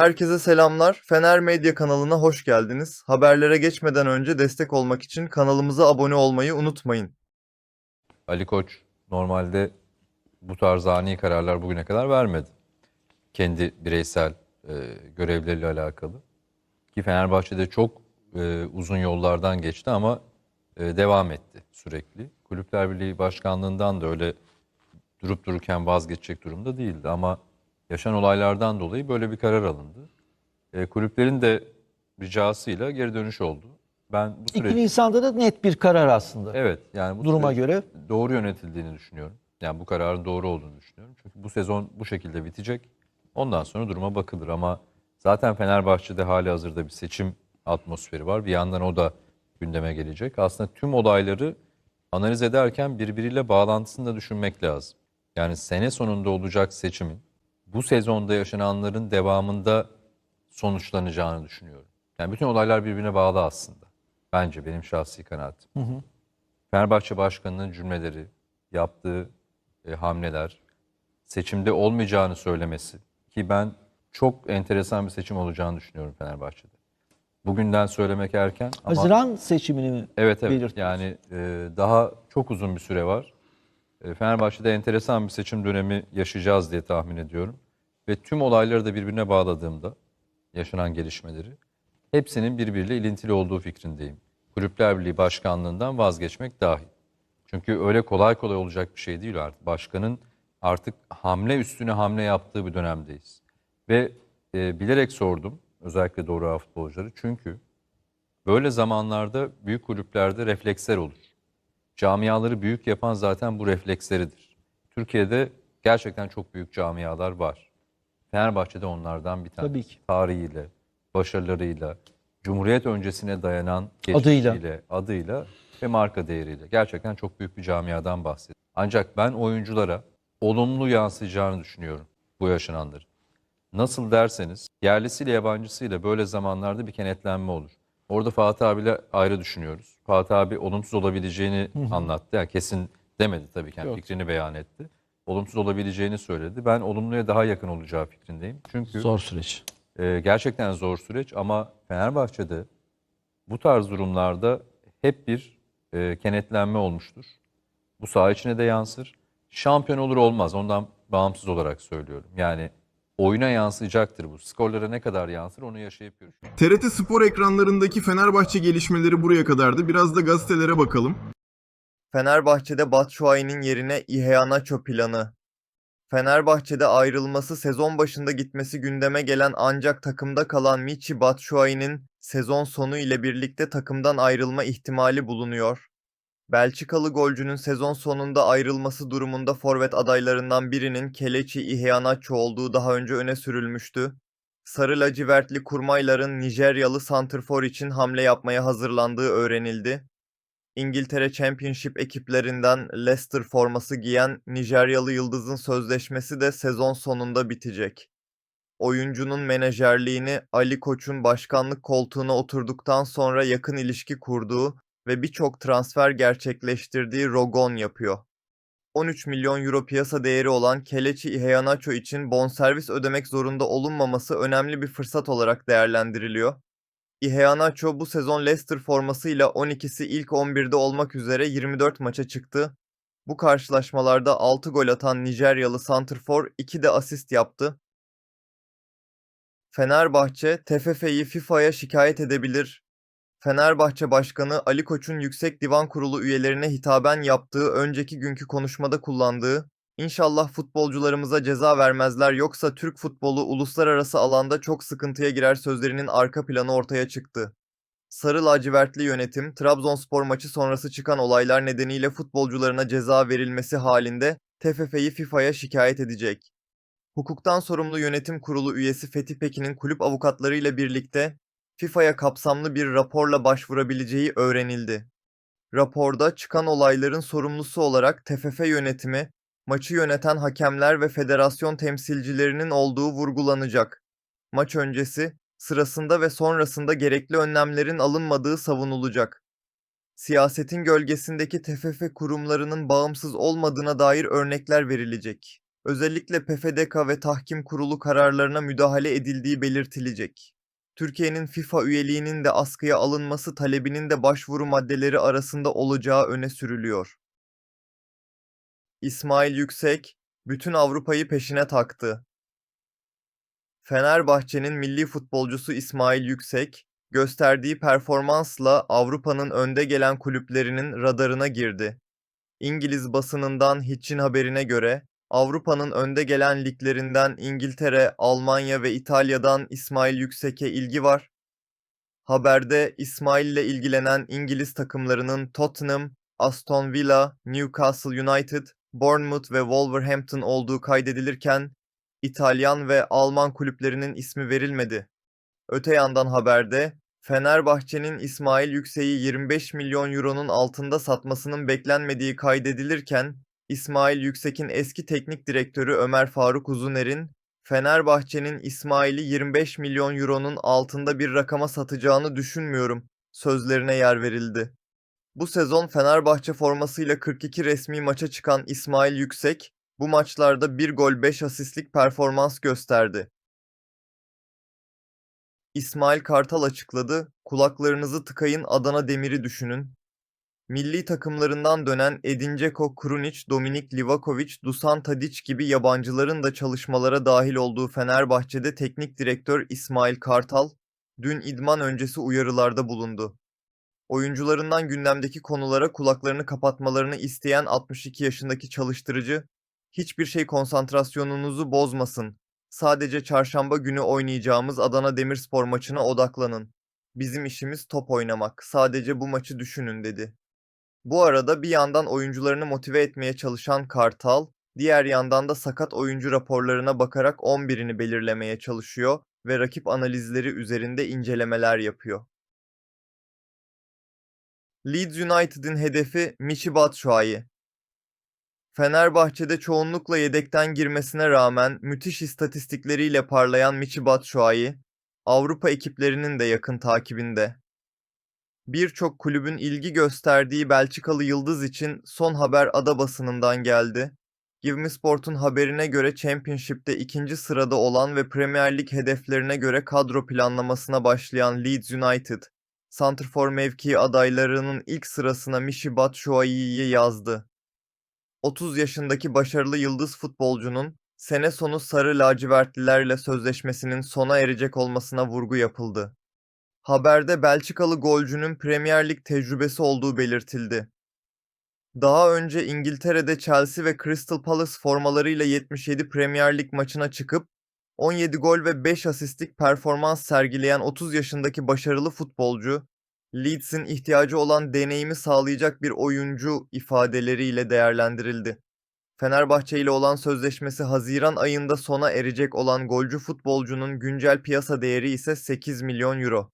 Herkese selamlar. Fener Medya kanalına hoş geldiniz. Haberlere geçmeden önce destek olmak için kanalımıza abone olmayı unutmayın. Ali Koç normalde bu tarz ani kararlar bugüne kadar vermedi. Kendi bireysel e, görevleriyle alakalı. Ki Fenerbahçe'de çok e, uzun yollardan geçti ama e, devam etti sürekli. Kulüpler Birliği Başkanlığından da öyle durup dururken vazgeçecek durumda değildi ama yaşanan olaylardan dolayı böyle bir karar alındı. E, kulüplerin de ricasıyla geri dönüş oldu. Ben bu 2 süreç Nisan'da da net bir karar aslında. evet yani bu Duruma göre. doğru yönetildiğini düşünüyorum. Yani bu kararın doğru olduğunu düşünüyorum. Çünkü bu sezon bu şekilde bitecek. Ondan sonra duruma bakılır ama zaten Fenerbahçe'de hali hazırda bir seçim atmosferi var. Bir yandan o da gündeme gelecek. Aslında tüm olayları analiz ederken birbiriyle bağlantısını da düşünmek lazım. Yani sene sonunda olacak seçimin bu sezonda yaşananların devamında sonuçlanacağını düşünüyorum. Yani bütün olaylar birbirine bağlı aslında. Bence benim şahsi kanaatim. Fenerbahçe Başkanı'nın cümleleri, yaptığı e, hamleler, seçimde olmayacağını söylemesi ki ben çok enteresan bir seçim olacağını düşünüyorum Fenerbahçe'de. Bugünden söylemek erken ama Haziran seçimini mi? evet evet yani e, daha çok uzun bir süre var. E, Fenerbahçe'de enteresan bir seçim dönemi yaşayacağız diye tahmin ediyorum. Ve tüm olayları da birbirine bağladığımda yaşanan gelişmeleri hepsinin birbiriyle ilintili olduğu fikrindeyim. Kulüpler Birliği Başkanlığından vazgeçmek dahil. Çünkü öyle kolay kolay olacak bir şey değil artık. Başkanın artık hamle üstüne hamle yaptığı bir dönemdeyiz. Ve e, bilerek sordum özellikle doğru futbolcuları. Çünkü böyle zamanlarda büyük kulüplerde refleksler olur. Camiaları büyük yapan zaten bu refleksleridir. Türkiye'de gerçekten çok büyük camialar var. Fenerbahçe'de onlardan bir tanesi. Tabii ki. Tarihiyle, başarılarıyla, Cumhuriyet öncesine dayanan Adıyla. adıyla ve marka değeriyle. Gerçekten çok büyük bir camiadan bahsediyorum. Ancak ben oyunculara olumlu yansıyacağını düşünüyorum bu yaşananların. Nasıl derseniz yerlisiyle yabancısıyla böyle zamanlarda bir kenetlenme olur. Orada Fatih abiyle ayrı düşünüyoruz. Fatih abi olumsuz olabileceğini anlattı. Yani kesin demedi tabii ki. Yani fikrini beyan etti. Olumsuz olabileceğini söyledi. Ben olumluya daha yakın olacağı fikrindeyim. Çünkü Zor süreç. e, gerçekten zor süreç ama Fenerbahçe'de bu tarz durumlarda hep bir e, kenetlenme olmuştur. Bu saha içine de yansır. Şampiyon olur olmaz ondan bağımsız olarak söylüyorum. Yani oyuna yansıyacaktır bu. Skorlara ne kadar yansır onu yaşayıp görüşürüz. TRT Spor ekranlarındaki Fenerbahçe gelişmeleri buraya kadardı. Biraz da gazetelere bakalım. Fenerbahçe'de Batshuayi'nin yerine Iheanacho planı. Fenerbahçe'de ayrılması sezon başında gitmesi gündeme gelen ancak takımda kalan Michi Batshuayi'nin sezon sonu ile birlikte takımdan ayrılma ihtimali bulunuyor. Belçikalı golcünün sezon sonunda ayrılması durumunda forvet adaylarından birinin Kelechi Iheanacho olduğu daha önce öne sürülmüştü. Sarı lacivertli kurmayların Nijeryalı santrfor için hamle yapmaya hazırlandığı öğrenildi. İngiltere Championship ekiplerinden Leicester forması giyen Nijeryalı yıldızın sözleşmesi de sezon sonunda bitecek. Oyuncunun menajerliğini Ali Koç'un başkanlık koltuğuna oturduktan sonra yakın ilişki kurduğu ve birçok transfer gerçekleştirdiği Rogon yapıyor. 13 milyon euro piyasa değeri olan Kelechi Iheanacho için bonservis ödemek zorunda olunmaması önemli bir fırsat olarak değerlendiriliyor. Iheanacho bu sezon Leicester formasıyla 12'si ilk 11'de olmak üzere 24 maça çıktı. Bu karşılaşmalarda 6 gol atan Nijeryalı santrfor 2 de asist yaptı. Fenerbahçe, TFF'yi FIFA'ya şikayet edebilir. Fenerbahçe Başkanı Ali Koç'un Yüksek Divan Kurulu üyelerine hitaben yaptığı önceki günkü konuşmada kullandığı İnşallah futbolcularımıza ceza vermezler yoksa Türk futbolu uluslararası alanda çok sıkıntıya girer sözlerinin arka planı ortaya çıktı. Sarı lacivertli yönetim, Trabzonspor maçı sonrası çıkan olaylar nedeniyle futbolcularına ceza verilmesi halinde TFF'yi FIFA'ya şikayet edecek. Hukuktan sorumlu yönetim kurulu üyesi Fethi Pekin'in kulüp avukatlarıyla birlikte FIFA'ya kapsamlı bir raporla başvurabileceği öğrenildi. Raporda çıkan olayların sorumlusu olarak TFF yönetimi, maçı yöneten hakemler ve federasyon temsilcilerinin olduğu vurgulanacak. Maç öncesi, sırasında ve sonrasında gerekli önlemlerin alınmadığı savunulacak. Siyasetin gölgesindeki TFF kurumlarının bağımsız olmadığına dair örnekler verilecek. Özellikle PFDK ve Tahkim Kurulu kararlarına müdahale edildiği belirtilecek. Türkiye'nin FIFA üyeliğinin de askıya alınması talebinin de başvuru maddeleri arasında olacağı öne sürülüyor. İsmail Yüksek, bütün Avrupa'yı peşine taktı. Fenerbahçe'nin milli futbolcusu İsmail Yüksek, gösterdiği performansla Avrupa'nın önde gelen kulüplerinin radarına girdi. İngiliz basınından Hitch'in haberine göre, Avrupa'nın önde gelen liglerinden İngiltere, Almanya ve İtalya'dan İsmail Yüksek'e ilgi var. Haberde İsmail ile ilgilenen İngiliz takımlarının Tottenham, Aston Villa, Newcastle United, Bournemouth ve Wolverhampton olduğu kaydedilirken, İtalyan ve Alman kulüplerinin ismi verilmedi. Öte yandan haberde, Fenerbahçe'nin İsmail Yüksek'i 25 milyon euronun altında satmasının beklenmediği kaydedilirken, İsmail Yüksek'in eski teknik direktörü Ömer Faruk Uzuner'in, Fenerbahçe'nin İsmail'i 25 milyon euronun altında bir rakama satacağını düşünmüyorum sözlerine yer verildi. Bu sezon Fenerbahçe formasıyla 42 resmi maça çıkan İsmail Yüksek, bu maçlarda 1 gol 5 asistlik performans gösterdi. İsmail Kartal açıkladı, kulaklarınızı tıkayın Adana Demir'i düşünün. Milli takımlarından dönen Edin Dzeko, Dominik Livakovic, Dusan Tadic gibi yabancıların da çalışmalara dahil olduğu Fenerbahçe'de teknik direktör İsmail Kartal, dün idman öncesi uyarılarda bulundu. Oyuncularından gündemdeki konulara kulaklarını kapatmalarını isteyen 62 yaşındaki çalıştırıcı, hiçbir şey konsantrasyonunuzu bozmasın. Sadece çarşamba günü oynayacağımız Adana Demirspor maçına odaklanın. Bizim işimiz top oynamak. Sadece bu maçı düşünün dedi. Bu arada bir yandan oyuncularını motive etmeye çalışan Kartal, diğer yandan da sakat oyuncu raporlarına bakarak 11'ini belirlemeye çalışıyor ve rakip analizleri üzerinde incelemeler yapıyor. Leeds United'ın hedefi Michy Batshuayi. Fenerbahçe'de çoğunlukla yedekten girmesine rağmen müthiş istatistikleriyle parlayan Michy Batshuayi, Avrupa ekiplerinin de yakın takibinde. Birçok kulübün ilgi gösterdiği Belçikalı yıldız için son haber ada basınından geldi. Givmesport'un haberine göre Championship'te ikinci sırada olan ve Premier Lig hedeflerine göre kadro planlamasına başlayan Leeds United, santrfor mevkii adaylarının ilk sırasına Michy Batshuayi'yi yazdı. 30 yaşındaki başarılı yıldız futbolcunun sene sonu sarı lacivertlilerle sözleşmesinin sona erecek olmasına vurgu yapıldı. Haberde Belçikalı golcünün Premier Lig tecrübesi olduğu belirtildi. Daha önce İngiltere'de Chelsea ve Crystal Palace formalarıyla 77 Premier Lig maçına çıkıp 17 gol ve 5 asistlik performans sergileyen 30 yaşındaki başarılı futbolcu, Leeds'in ihtiyacı olan deneyimi sağlayacak bir oyuncu ifadeleriyle değerlendirildi. Fenerbahçe ile olan sözleşmesi Haziran ayında sona erecek olan golcü futbolcunun güncel piyasa değeri ise 8 milyon euro.